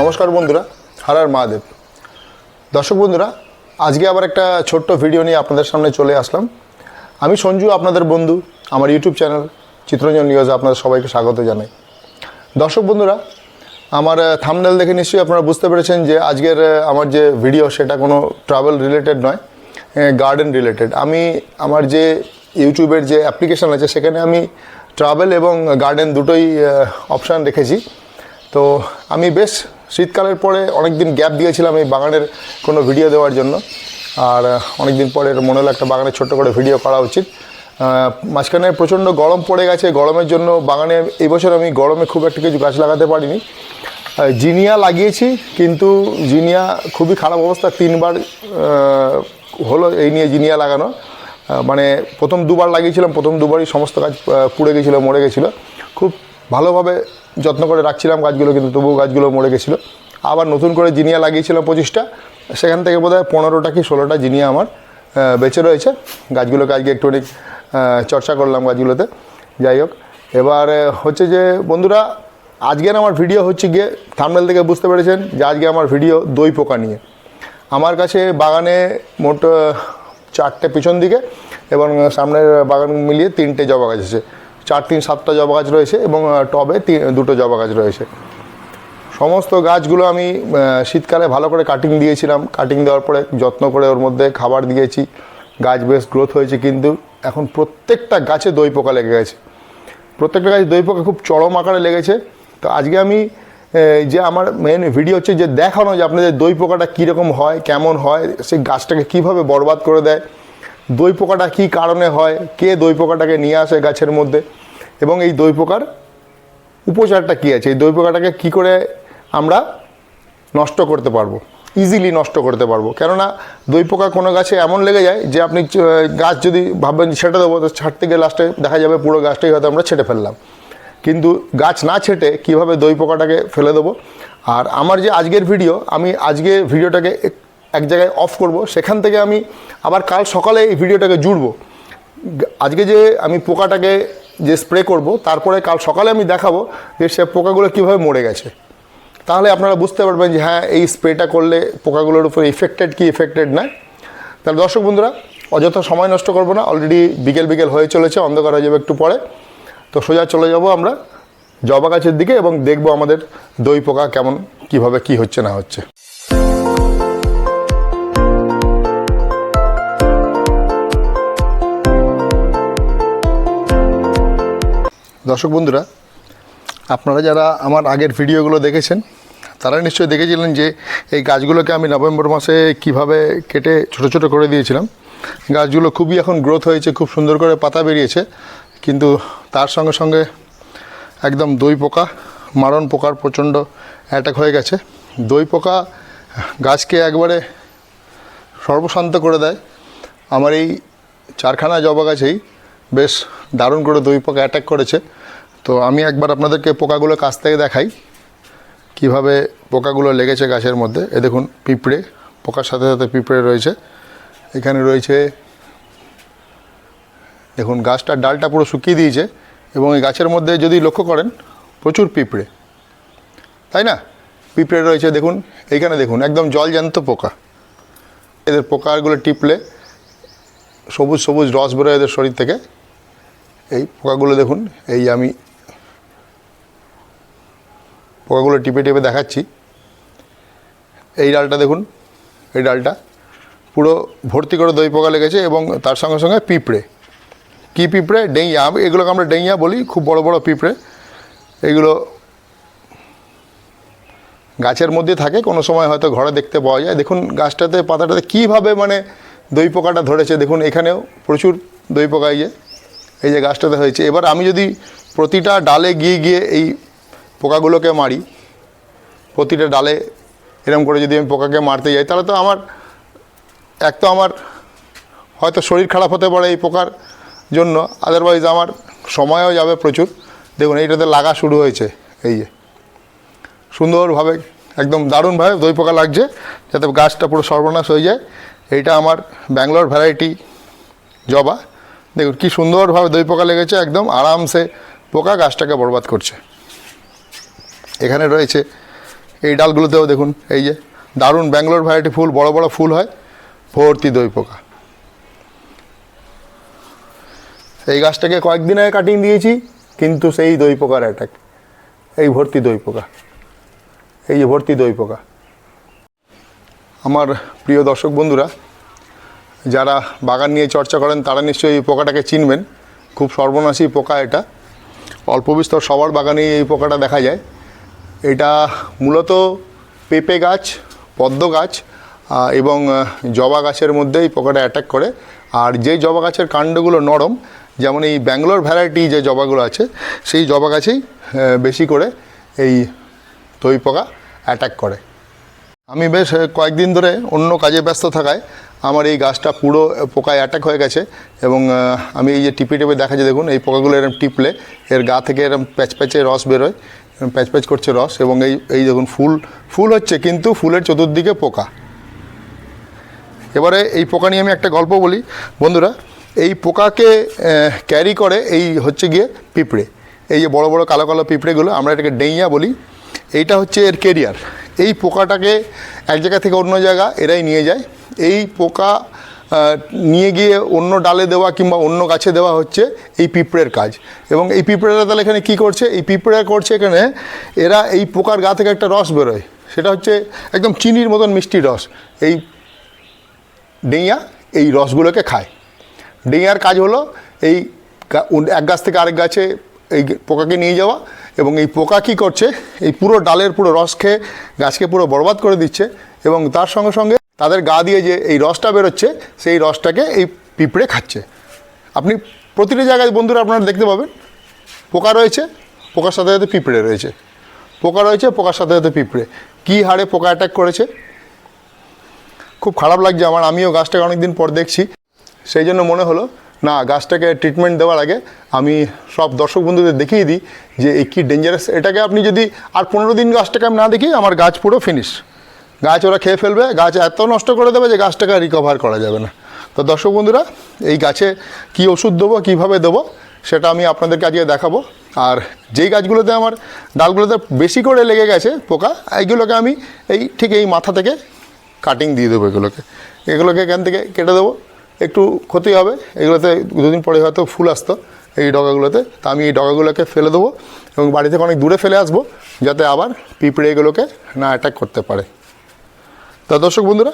নমস্কার বন্ধুরা, হারার মহাদেব। দর্শক বন্ধুরা, আজকে আবার একটা ছোট্ট ভিডিও নিয়ে আপনাদের সামনে চলে আসলাম। আমি সঞ্জু, আপনাদের বন্ধু, আমার ইউটিউব চ্যানেল চিত্রঞ্জন নিউজ আপনাদের সবাইকে স্বাগত জানাই। দর্শক বন্ধুরা, আমার থামনেল দেখে নিশ্চয়ই আপনারা বুঝতে পেরেছেন যে আজকের আমার যে ভিডিও, সেটা কোনো ট্রাভেল রিলেটেড নয় গার্ডেন রিলেটেড আমি আমার যে ইউটিউবের যে অ্যাপ্লিকেশান আছে, সেখানে আমি ট্রাভেল এবং গার্ডেন দুটোই অপশান রেখেছি। তো আমি বেশ শীতকালের পরে অনেক দিন গ্যাপ দিয়েছিলাম এই বাগানের কোনো ভিডিও দেওয়ার জন্য। আর অনেক দিন পরে মনে হলো একটা বাগানের ছোট্ট করে ভিডিও করা উচিত। মাঝখানে প্রচণ্ড গরম পড়ে গেছে, গরমের জন্য বাগানে এই বছর আমি গরমে খুব একটা কিছু গাছ লাগাতে পারিনি। জিনিয়া লাগিয়েছি, কিন্তু জিনিয়া খুবই খারাপ অবস্থা, তিনবার হলো এই নিয়ে জিনিয়া লাগানো। মানে প্রথম দুবার লাগিয়েছিলাম, প্রথম দুবারই সমস্ত গাছ পুড়ে গেছিল, মরে গেছিল। খুব ভালোভাবে যত্ন করে রাখছিলাম গাছগুলো কিন্তু তবুও গাছগুলো মরে গেছিল। আবার নতুন করে জিনিয়া লাগিয়েছিলাম পঁচিশটা সেখান থেকে বোধ হয় পনেরোটা কি ষোলোটা জিনিয়া আমার বেঁচে রয়েছে। গাছগুলোকে আজকে একটুখানি আহ, চর্চা করলাম গাছগুলোতে। যাই হোক এবার হচ্ছে যে বন্ধুরা আজকের আমার ভিডিও হচ্ছে গিয়ে থামনেল থেকে বুঝতে পেরেছেন যে আজকে আমার ভিডিও দই পোকা নিয়ে। আমার কাছে বাগানে মোট চারটে পিছন দিকে এবং সামনের বাগান মিলিয়ে তিনটে জবা গাছ আছে। চার তিন সাতটা জবা গাছ রয়েছে এবং টবে দুটো জবা গাছ রয়েছে। সমস্ত গাছগুলো আমি শীতকালে ভালো করে কাটিং দিয়েছিলাম। কাটিং দেওয়ার পরে যত্ন করে ওর মধ্যে খাবার দিয়েছি। গাছ বেশ গ্রোথ হয়েছে কিন্তু এখন প্রত্যেকটা গাছে দই পোকা লেগে গেছে। প্রত্যেকটা গাছে দই পোকা খুব চরম আকারে লেগেছে। তো আজকে আমি যে আমার মেন ভিডিও হচ্ছে যে দেখানো যে আপনাদের দই পোকাটা কীরকম হয়, কেমন হয়, সেই গাছটাকে কীভাবে বরবাদ করে দেয়। দই পোকাটা কী কারণে হয়? কে দই পোকাটাকে নিয়ে আসে গাছের মধ্যে? এবং এই দই পোকার উপচারটা কী আছে? এই দই পোকাটাকে কী করে আমরা নষ্ট করতে পারব? ইজিলি নষ্ট করতে পারব। কেননা দই পোকা কোনো গাছে এমন লেগে যায় যে আপনি গাছ যদি ভাববেন ছেটে দেবো, তো ছাড়তে গিয়ে লাস্টে দেখা যাবে পুরো গাছটাই হয়তো আমরা ছেটে ফেললাম। কিন্তু গাছ না ছেটে কীভাবে দই পোকাটাকে ফেলে দেবো? আর আমার যে আজকের ভিডিও, আমি আজকে ভিডিওটাকে এক- জায়গায় অফ করব। সেখান থেকে আমি আবার কাল সকালে এই ভিডিওটাকে জুড়বো। আজকে যে আমি পোকাটাকে যে স্প্রে করব, তারপরে কাল সকালে আমি দেখাবো যে সে পোকাগুলো কীভাবে মরে গেছে। তাহলে আপনারা বুঝতে পারবেন যে হ্যাঁ এই স্প্রেটা করলে পোকাগুলোর উপর ইফেক্টেড কি ইফেক্টেড নয় তাহলে দর্শক বন্ধুরা, অযথা সময় নষ্ট করব না। অলরেডি বিকেল বিকেল হয়ে চলেছে, অন্ধকার হয়ে যাবে একটু পরে। তো সোজা চলে যাব আমরা জবা গাছের দিকে এবং দেখব আমাদের দই পোকা কেমন, কীভাবে কি হচ্ছে না হচ্ছে। দর্শক বন্ধুরা, আপনারা যারা আমার আগের ভিডিওগুলো দেখেছেন, তারা নিশ্চয়ই দেখেছিলেন যে এই গাছগুলোকে আমি নভেম্বর মাসে কীভাবে কেটে ছোট ছোট করে দিয়েছিলাম। গাছগুলো খুবই এখন গ্রোথ হয়েছে, খুব সুন্দর করে পাতা বেরিয়েছে, কিন্তু তার সঙ্গে সঙ্গে একদম দই পোকা, মারণ পোকার প্রচণ্ড অ্যাটাক হয়ে গেছে। দই পোকা গাছকে একবারে সর্বশান্ত করে দেয়। আমার এই চারখানা জবা গাছেই বেশ দারুণ করে দই পোকা অ্যাটাক করেছে। তো আমি একবার আপনাদেরকে পোকাগুলো কাছ থেকে দেখাই, কীভাবে পোকাগুলো লেগেছে গাছের মধ্যে। এ দেখুন, পিঁপড়ে, পোকার সাথে সাথে পিঁপড়ে রয়েছে। এখানে রয়েছে, দেখুন, গাছটার ডালটা পুরো শুকিয়ে দিয়েছে এবং এই গাছের মধ্যে যদি লক্ষ্য করেন, প্রচুর পিঁপড়ে। তাই না? পিঁপড়ে রয়েছে, দেখুন, এইখানে দেখুন, একদম জলজ্যান্ত পোকা। এদের পোকাগুলো টিপলে সবুজ সবুজ রস বেরোয় এদের শরীর থেকে। এই পোকাগুলো দেখুন, এই আমি পোকাগুলো টিপে টিপে দেখাচ্ছি। এই ডালটা দেখুন, এই ডালটা পুরো ভর্তি করে দই পোকা লেগেছে এবং তার সঙ্গে সঙ্গে পিঁপড়ে। কী পিঁপড়ে? ডেইয়া। এগুলোকে আমরা ডেইয়া বলি, খুব বড় বড় পিঁপড়ে। এগুলো গাছের মধ্যে থাকে, কোনো সময় হয়তো ঘরে দেখতে পাওয়া যায়। দেখুন গাছটাতে, পাতাটাতে কীভাবে মানে দই পোকাটা ধরেছে। দেখুন, এখানেও প্রচুর দই পোকা এই যে এই যে গাছটাতে হয়েছে। এবার আমি যদি প্রতিটা ডালে গিয়ে গিয়ে এই পোকাগুলোকে মারি, প্রতিটা ডালে এরকম করে যদি আমি পোকাকে মারতে যাই, তাহলে তো আমার, এক তো আমার হয়তো শরীর খারাপ হতে পারে এই পোকার জন্য আদারওয়াইজ আমার সময়ও যাবে প্রচুর। দেখুন, এইটাতে লাগা শুরু হয়েছে, এই যে। সুন্দরভাবে, একদম দারুণভাবে দই পোকা লাগছে, যাতে গাছটা পুরো সর্বনাশ হয়ে যায়। এইটা আমার ব্যাঙ্গালোর ভ্যারাইটি জবা। দেখুন, কি সুন্দরভাবে দই পোকা লেগেছে, একদম আরামসে পোকা গাছটাকে বরবাদ করছে। এখানে রয়েছে এই ডালগুলোতেও দেখুন, এই যে দারুণ ব্যাঙ্গালোর ভ্যারাইটি ফুল, বড় বড় ফুল হয়, ভর্তি দই পোকা। এই গাছটাকে কয়েকদিন আগে কাটিং দিয়েছি, কিন্তু সেই দই পোকার অ্যাটাক এই ভর্তি দই পোকা, এই যে ভর্তি দই পোকা। আমার প্রিয় দর্শক বন্ধুরা যারা বাগান নিয়ে চর্চা করেন, তারা নিশ্চয়ই এই পোকাটাকে চিনবেন। খুব সর্বনাশী পোকা এটা। অল্প বিস্তর সবার বাগানেই এই পোকাটা দেখা যায়। এটা মূলত পেঁপে গাছ, পদ্ম গাছ এবং জবা গাছের মধ্যে এই পোকাটা অ্যাটাক করে। আর যে জবা গাছের কাণ্ডগুলো নরম, যেমন এই ব্যাঙ্গালোর ভ্যারাইটি যে জবাগুলো আছে, সেই জবা গাছেই বেশি করে এই দই পোকা অ্যাটাক করে। আমি বেশ কয়েকদিন ধরে অন্য কাজে ব্যস্ত থাকায় আমার এই গাছটা পুরো পোকায় অ্যাটাক হয়ে গেছে এবং আমি এই যে টিপে টিপে দেখা যায় দেখুন, এই পোকাগুলো এরকম টিপলে এর গা থেকে এরকম প্যাচ প্যাচে রস বেরোয়, এরম প্যাচ প্যাচ করছে রস এবং এই এই দেখুন, ফুল ফুল হচ্ছে কিন্তু ফুলের চতুর্দিকে পোকা। এবারে এই পোকা নিয়ে আমি একটা গল্প বলি। বন্ধুরা, এই পোকাকে ক্যারি করে এই হচ্ছে গিয়ে পিঁপড়ে। এই যে বড় বড়, কালো কালো পিঁপড়েগুলো, আমরা এটাকে ডেইয়া বলি। এইটা হচ্ছে এর কেরিয়ার এই পোকাটাকে এক জায়গা থেকে অন্য জায়গা এরাই নিয়ে যায়। এই পোকা নিয়ে গিয়ে অন্য ডালে দেওয়া কিংবা অন্য গাছে দেওয়া হচ্ছে এই পিঁপড়ের কাজ। এবং এই পিঁপড়েরা তাহলে এখানে কী করছে? এই পিঁপড়েরা করছে এখানে, এরা এই পোকার গা থেকে একটা রস বেরোয়। সেটা হচ্ছে একদম চিনির মতন মিষ্টি রস। এই ডেইয়া এই রসগুলোকে খায়। ডেইয়ার কাজ হলো এই এক গাছ থেকে আরেক গাছে এই পোকাকে নিয়ে যাওয়া এবং এই পোকা কী করছে? এই পুরো ডালের পুরো রস খেয়ে গাছকে পুরো বরবাদ করে দিচ্ছে এবং তার সঙ্গে সঙ্গে তাদের গা দিয়ে যে এই রসটা বেরোচ্ছে, সেই রসটাকে এই পিঁপড়ে খাচ্ছে। আপনি প্রতিটি জায়গায় বন্ধুরা আপনারা দেখতে পাবেন, পোকা রয়েছে, পোকার সাথে সাথে পিঁপড়ে রয়েছে। পোকা রয়েছে, পোকার সাথে সাথে পিঁপড়ে। কী হারে পোকা অ্যাটাক করেছে? খুব খারাপ লাগছে আমার, আমিও গাছটাকে অনেকদিন পর দেখছি। সেই জন্য মনে হলো, না, গাছটাকে ট্রিটমেন্ট দেওয়ার আগে আমি সব দর্শক বন্ধুদের দেখিয়ে দিই যে এই কী ডেঞ্জারাস এটাকে আপনি যদি আর পনেরো দিন গাছটাকে আমি না দেখি, আমার গাছ পুরো ফিনিশ গাছ ওরা খেয়ে ফেলবে, গাছ এত নষ্ট করে দেবে যে গাছটাকে রিকভার করা যাবে না। তো দর্শক বন্ধুরা, এই গাছে কী ওষুধ দেবো, কীভাবে দেবো, সেটা আমি আপনাদেরকে আজকে দেখাবো। আর যেই গাছগুলোতে আমার ডালগুলোতে বেশি করে লেগে গেছে পোকা, এইগুলোকে আমি এই ঠিক এই মাথা থেকে কাটিং দিয়ে দেবো এগুলোকে। এগুলোকে এখান থেকে কেটে দেবো। একটু ক্ষতি হবে, এগুলোতে দুদিন পরে হয়তো ফুল আসতো এই ডগাগুলোতে। তা আমি এই ডগাগুলোকে ফেলে দেবো এবং বাড়ি থেকে অনেক দূরে ফেলে আসব, যাতে আবার পিঁপড়ে এগুলোকে না অ্যাটাক করতে পারে। তা দর্শক বন্ধুরা,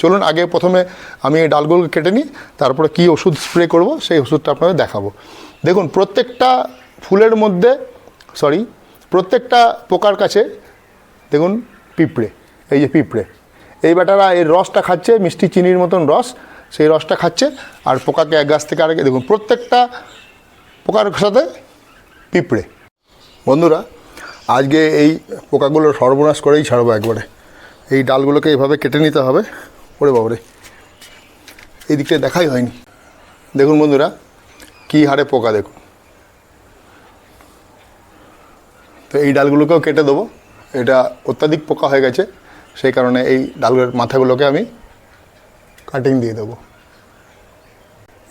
চলুন আগে প্রথমে আমি এই ডালগুলো কেটে নিই, তারপরে কী ওষুধ স্প্রে করব, সেই ওষুধটা আপনাদের দেখাবো। দেখুন, প্রত্যেকটা ফুলের মধ্যে সরি প্রত্যেকটা পোকার কাছে, দেখুন, পিঁপড়ে, এই যে পিঁপড়ে। এই বেটারা এর রসটা খাচ্ছে, মিষ্টি চিনির মতন রস, সেই রসটা খাচ্ছে, আর পোকাকে এক গাছ থেকে আরেকে, দেখুন, প্রত্যেকটা পোকার সাথে পিঁপড়ে। বন্ধুরা, আজকে এই পোকাগুলোর সর্বনাশ করেই ছাড়বো একবারে। এই ডালগুলোকে এভাবে কেটে নিতে হবে। ওরে বাবরে। এই দিকটা দেখাই হয়নি। দেখুন বন্ধুরা, কী হারে পোকা দেখুন। তো এই ডালগুলোকেও কেটে দেবো। এটা অত্যাধিক পোকা হয়ে গেছে, সেই কারণে এই ডালগুলোর মাথাগুলোকে আমি কাটিং দিয়ে দেবো।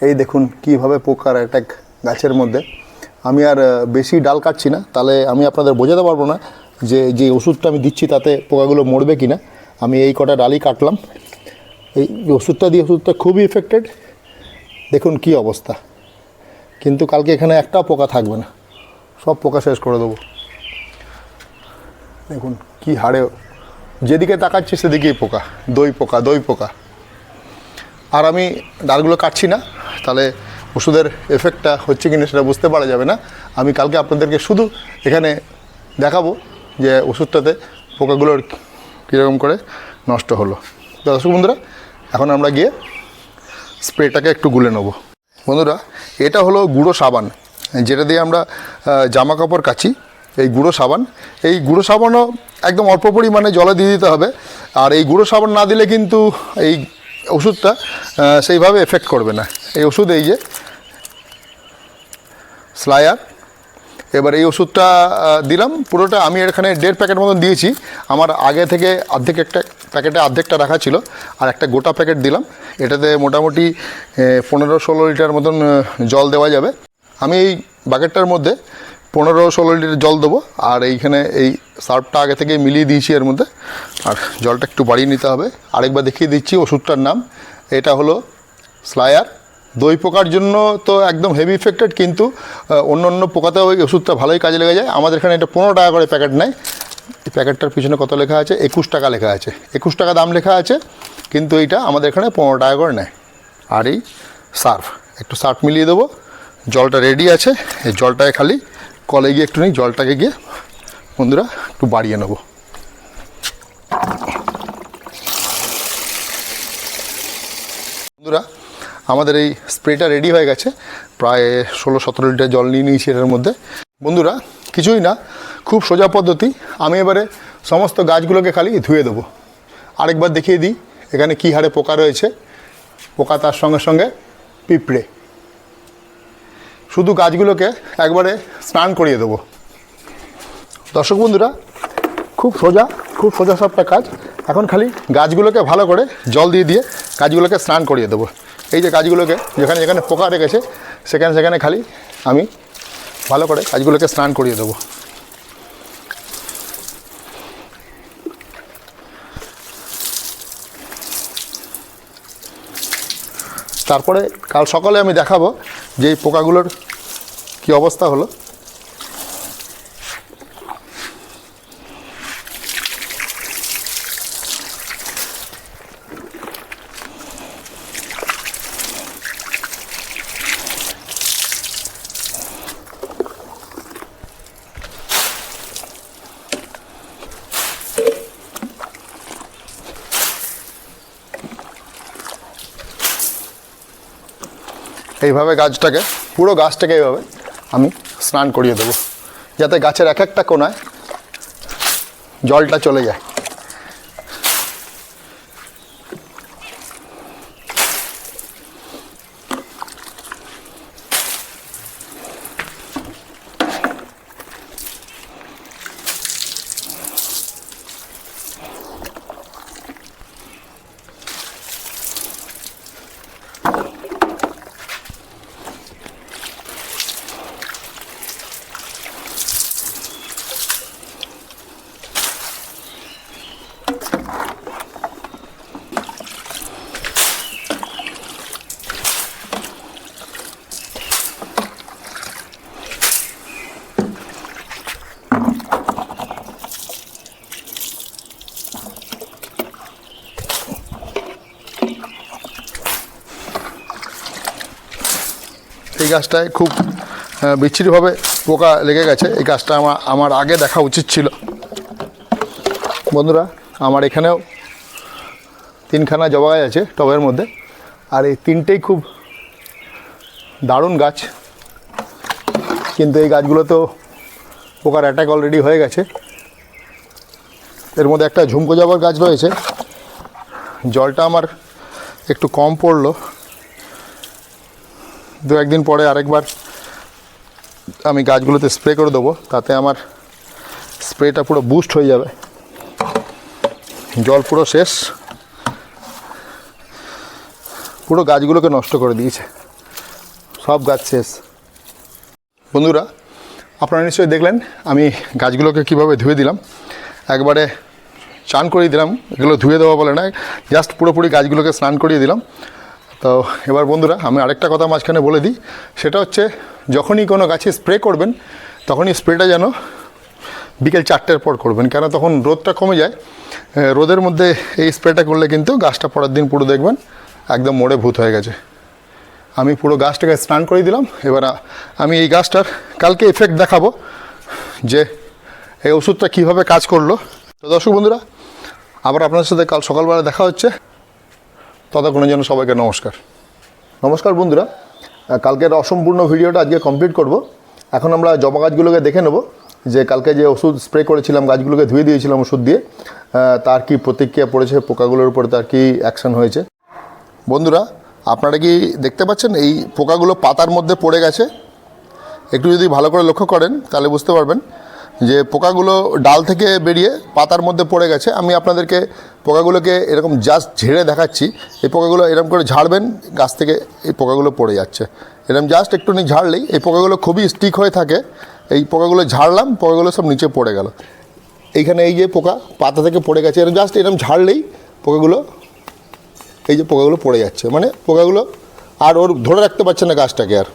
এই দেখুন কীভাবে পোকার অ্যাটাক গাছের মধ্যে। আমি আর বেশি ডাল কাটছি না, তাহলে আমি আপনাদের বোঝাতে পারব না যে যে ওষুধটা আমি দিচ্ছি তাতে পোকাগুলো মরবে কি না আমি এই কটা ডালই কাটলাম। এই ওষুধটা দিয়ে ওষুধটা খুবই ইফেক্টেড দেখুন কি অবস্থা। কিন্তু কালকে এখানে একটাও পোকা থাকবে না। সব পোকা শেষ করে দেবো। দেখুন কি হারে, যেদিকে তাকাচ্ছি সেদিকেই পোকা। দই পোকা দই পোকা। আর আমি ডালগুলো কাটছি না, তাহলে ওষুধের এফেক্টটা হচ্ছে কি না সেটা বুঝতে পারা যাবে না। আমি কালকে আপনাদেরকে শুধু এখানে দেখাবো। যে ওষুধটাতে পোকাগুলোর কীরকম করে নষ্ট হলো। দর্শক বন্ধুরা, এখন আমরা গিয়ে স্প্রেটাকে একটু গুলে নেব। বন্ধুরা, এটা হলো গুঁড়ো সাবান। যেটা দিয়ে আমরা জামা কাপড় কাচি, এই গুঁড়ো সাবান। এই গুঁড়ো সাবানও একদম অল্প পরিমাণে জলে দিয়ে দিতে হবে। আর এই গুঁড়ো সাবান না দিলে কিন্তু এই ওষুধটা সেইভাবে এফেক্ট করবে না। এই ওষুধ এই যে, স্লায়ার এবার এই ওষুধটা দিলাম। পুরোটা আমি এখানে দেড় প্যাকেট মতন দিয়েছি। আমার আগে থেকে অর্ধেক একটা প্যাকেটে অর্ধেকটা রাখা ছিল, আর একটা গোটা প্যাকেট দিলাম। এটাতে মোটামুটি পনেরো ষোলো লিটার মতন জল দেওয়া যাবে। আমি এই বাকেটটার মধ্যে পনেরো ষোলো লিটার জল দেবো, আর এইখানে এই সার্ফটা আগে থেকে মিলিয়ে দিয়েছি এর মধ্যে। আর জলটা একটু বাড়িয়ে নিতে হবে। আরেকবার দেখিয়ে দিচ্ছি ওষুধটার নাম। এটা হলো স্লায়ার। দই পোকার জন্য তো একদম হেভি ইফেক্টেড কিন্তু অন্য অন্য পোকাতেও ওই ওষুধটা ভালোই কাজে লেগে যায়। আমাদের এখানে এটা পনেরো টাকা করে প্যাকেট নেয়। এই প্যাকেটটার পিছনে কত লেখা আছে? একুশ টাকা লেখা আছে। একুশ টাকা দাম লেখা আছে, কিন্তু এইটা আমাদের এখানে পনেরো টাকা করে নেয়। আর এই সার্ফ, একটু সার্ফ মিলিয়ে দেবো। জলটা রেডি আছে। এই জলটাকে খালি কলে গিয়ে একটু নিই জলটাকে গিয়ে বন্ধুরা একটু বাড়িয়ে নেব। বন্ধুরা আমাদের এই স্প্রেটা রেডি হয়ে গেছে। প্রায় ষোলো সতেরো লিটার জল নিয়ে নিয়েছি এটার মধ্যে। বন্ধুরা, কিছুই না, খুব সোজা পদ্ধতি। আমি এবারে সমস্ত গাছগুলোকে খালি ধুয়ে দেবো। আরেকবার দেখিয়ে দিই, এখানে কী হারে পোকা রয়েছে। পোকা তার সঙ্গে সঙ্গে পিঁপড়ে। শুধু গাছগুলোকে একবারে স্নান করিয়ে দেবো। দর্শক বন্ধুরা, খুব সোজা খুব সোজা সবটা কাজ। এখন খালি গাছগুলোকে ভালো করে জল দিয়ে দিয়ে গাছগুলোকে স্নান করিয়ে দেবো। এই যে গাছগুলোকে যেখানে যেখানে পোকা রেখেছে, সেখানে সেখানে খালি আমি ভালো করে গাছগুলোকে স্নান করিয়ে দেবো। তারপরে কাল সকালে আমি দেখাবো যে এই পোকাগুলোর কী অবস্থা হলো। এইভাবে গাছটাকে, পুরো গাছটাকে এভাবে আমি স্নান করিয়ে দেবো। যাতে গাছের এক একটা কোনায় জলটা চলে যায়। গাছটায় খুব বিচ্ছিরিভাবে পোকা লেগে গেছে। এই গাছটা আমার আমার আগে দেখা উচিত ছিল। বন্ধুরা, আমার এখানেও তিনখানা জবা গাছ আছে টবের মধ্যে। আর এই তিনটেই খুব দারুণ গাছ। কিন্তু এই গাছগুলো তো পোকার অ্যাটাক অলরেডি হয়ে গেছে। এর মধ্যে একটা ঝুমকো জবার গাছ রয়েছে। জলটা আমার একটু কম পড়ল। দু একদিন পরে আরেকবার আমি গাছগুলোতে স্প্রে করে দেবো, তাতে আমার স্প্রেটা পুরো বুস্ট হয়ে যাবে। জল পুরো শেষ। পুরো গাছগুলোকে নষ্ট করে দিয়েছে। সব গাছ শেষ। বন্ধুরা, আপনারা নিশ্চয়ই দেখলেন, আমি গাছগুলোকে কীভাবে ধুয়ে দিলাম। একবারে চান করিয়ে দিলাম, এগুলো ধুয়ে দেওয়া বলে না জাস্ট পুরোপুরি গাছগুলোকে স্নান করিয়ে দিলাম। তো এবার বন্ধুরা, আমি আরেকটা কথা মাঝখানে বলে দিই। সেটা হচ্ছে, যখনই কোনো গাছে স্প্রে করবেন, তখনই স্প্রেটা যেন বিকেল চারটের পর করবেন। কেন তখন রোদটা কমে যায়। রোদের মধ্যে এই স্প্রেটা করলে কিন্তু গাছটা পরের দিন পুরো দেখবেন একদম মোড়ে ভূত হয়ে গেছে। আমি পুরো গাছটাকে স্নান করে দিলাম। এবার আমি এই গাছটার কালকে এফেক্ট দেখাবো যে এই ওষুধটা কীভাবে কাজ করল। তো দর্শক বন্ধুরা, আবার আপনার সাথে কাল সকালবেলা দেখা হচ্ছে। ততক্ষণের জন্য সবাইকে নমস্কার। নমস্কার বন্ধুরা কালকের অসম্পূর্ণ ভিডিওটা আজকে কমপ্লিট করব। এখন আমরা জবা গাছগুলোকে দেখে নেব যে কালকে যে ওষুধ স্প্রে করেছিলাম, গাছগুলোকে ধুয়ে দিয়েছিলাম ওষুধ দিয়ে তার কি প্রতিক্রিয়া পড়েছে, পোকাগুলোর উপর তার কি অ্যাকশন হয়েছে। বন্ধুরা, আপনারা কি দেখতে পাচ্ছেন এই পোকাগুলো পাতার মধ্যে পড়ে গেছে? একটু যদি ভালো করে লক্ষ্য করেন, তাহলে বুঝতে পারবেন যে পোকাগুলো ডাল থেকে বেরিয়ে পাতার মধ্যে পড়ে গেছে, আমি আপনাদেরকে পোকাগুলোকে এরকম জাস্ট ঝেড়ে দেখাচ্ছি। এই পোকাগুলো এরকম করে ঝাড়বেন, গাছ থেকে এই পোকাগুলো পড়ে যাচ্ছে। এরকম জাস্ট একটুখানি ঝাড়লেই এই পোকাগুলো খুবই স্টিক হয়ে থাকে। এই পোকাগুলো ঝাড়লাম, পোকাগুলো সব নিচে পড়ে গেল। এইখানে এই যে পোকা পাতা থেকে পড়ে গেছে, এরকম জাস্ট এরকম ঝাড়লেই পোকাগুলো, এই যে পোকাগুলো পড়ে যাচ্ছে। মানে পোকাগুলো আর ওর ধরে রাখতে পারছে না গাছটাকে আর।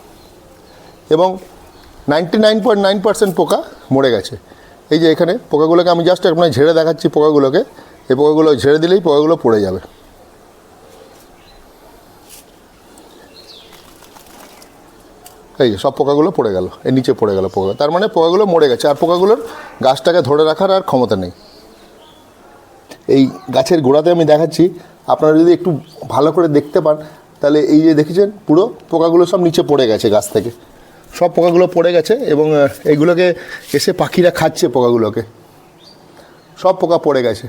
এবং ninety nine point nine percent পোকা মরে গেছে। এই যে এখানে পোকাগুলোকে আমি জাস্ট আপনার ঝেড়ে দেখাচ্ছি পোকাগুলোকে। এই পোকাগুলো ঝেড়ে দিলেই পোকাগুলো পড়ে যাবে। এই যে সব পোকাগুলো পড়ে গেল, এর নিচে পড়ে গেল পোকা। তার মানে পোকাগুলো মরে গেছে, আর পোকাগুলোর গাছটাকে ধরে রাখার আর ক্ষমতা নেই। এই গাছের গোড়াতে আমি দেখাচ্ছি, আপনারা যদি একটু ভালো করে দেখতে পান, তাহলে এই যে দেখেছেন, পুরো পোকাগুলো সব নিচে পড়ে গেছে গাছ থেকে। সব পোকাগুলো পড়ে গেছে এবং আহ, এইগুলোকে এসে পাখিরা খাচ্ছে পোকাগুলোকে। সব পোকা পড়ে গেছে।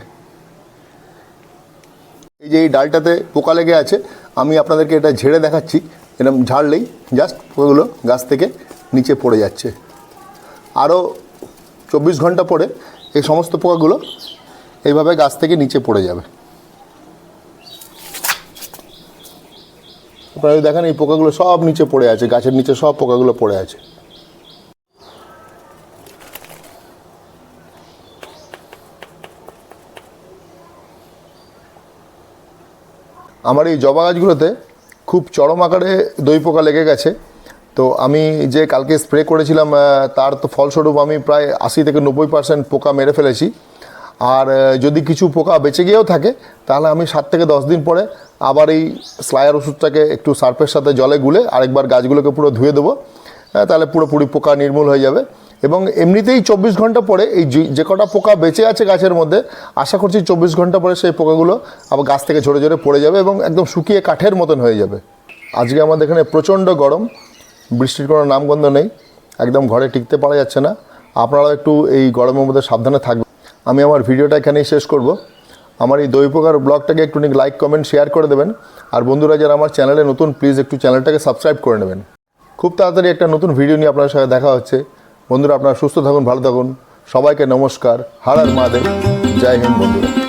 এই যে এই ডালটাতে পোকা লেগে আছে আমি আপনাদেরকে এটা ঝেড়ে দেখাচ্ছি। এরকম ঝাড়লেই জাস্ট পোকাগুলো গাছ থেকে নিচে পড়ে যাচ্ছে। আরও চব্বিশ ঘণ্টা পরে এই সমস্ত পোকাগুলো এইভাবে গাছ থেকে নিচে পড়ে যাবে। আপনারা দেখেন, এই পোকাগুলো সব নিচে পড়ে আছে, গাছের নিচে সব পোকাগুলো পড়ে আছে। আমার এই জবা গাছগুলোতে খুব চরম আকারে দই পোকা লেগে গেছে। তো আমি যে কালকে স্প্রে করেছিলাম তার তো ফলস্বরূপ আমি প্রায় আশি থেকে নব্বই পার্সেন্ট পোকা মেরে ফেলেছি। আর যদি কিছু পোকা বেঁচে গিয়েও থাকে, তাহলে আমি সাত থেকে দশ দিন পরে আবার এই স্লায়ার ওষুধটাকে একটু সার্ফের সাথে জলে গুলে আরেকবার গাছগুলোকে পুরো ধুয়ে দেবো তাহলে পুরোপুরি পোকা নির্মূল হয়ে যাবে। এবং এমনিতেই চব্বিশ ঘণ্টা পরে এই যে- যে কটা পোকা বেঁচে আছে গাছের মধ্যে, আশা করছি চব্বিশ ঘণ্টা পরে সেই পোকাগুলো আবার গাছ থেকে ঝরে ঝরে পড়ে যাবে এবং একদম শুকিয়ে কাঠের মতন হয়ে যাবে। আজকে আমাদের এখানে প্রচণ্ড গরম, বৃষ্টির কোনো নামগন্ধ নেই, একদম ঘরে টিকতে পারা যাচ্ছে না। আপনারাও একটু এই গরমের মধ্যে সাবধানে থাকবেন। আমি আমার ভিডিওটা এখানেই শেষ করব। আমার এই দই পোকার ব্লগটাকে একটু লাইক, কমেন্ট, শেয়ার করে দেবেন। আর বন্ধুরা যারা আমার চ্যানেলে নতুন, প্লিজ একটু চ্যানেলটাকে সাবস্ক্রাইব করে নেবেন। খুব তাড়াতাড়ি একটা নতুন ভিডিও নিয়ে আপনার সাথে দেখা হচ্ছে। বন্ধুরা আপনারা সুস্থ থাকুন, ভালো থাকুন। সবাইকে নমস্কার। হারার মা দেব জয় হিন্দ বন্ধুরা।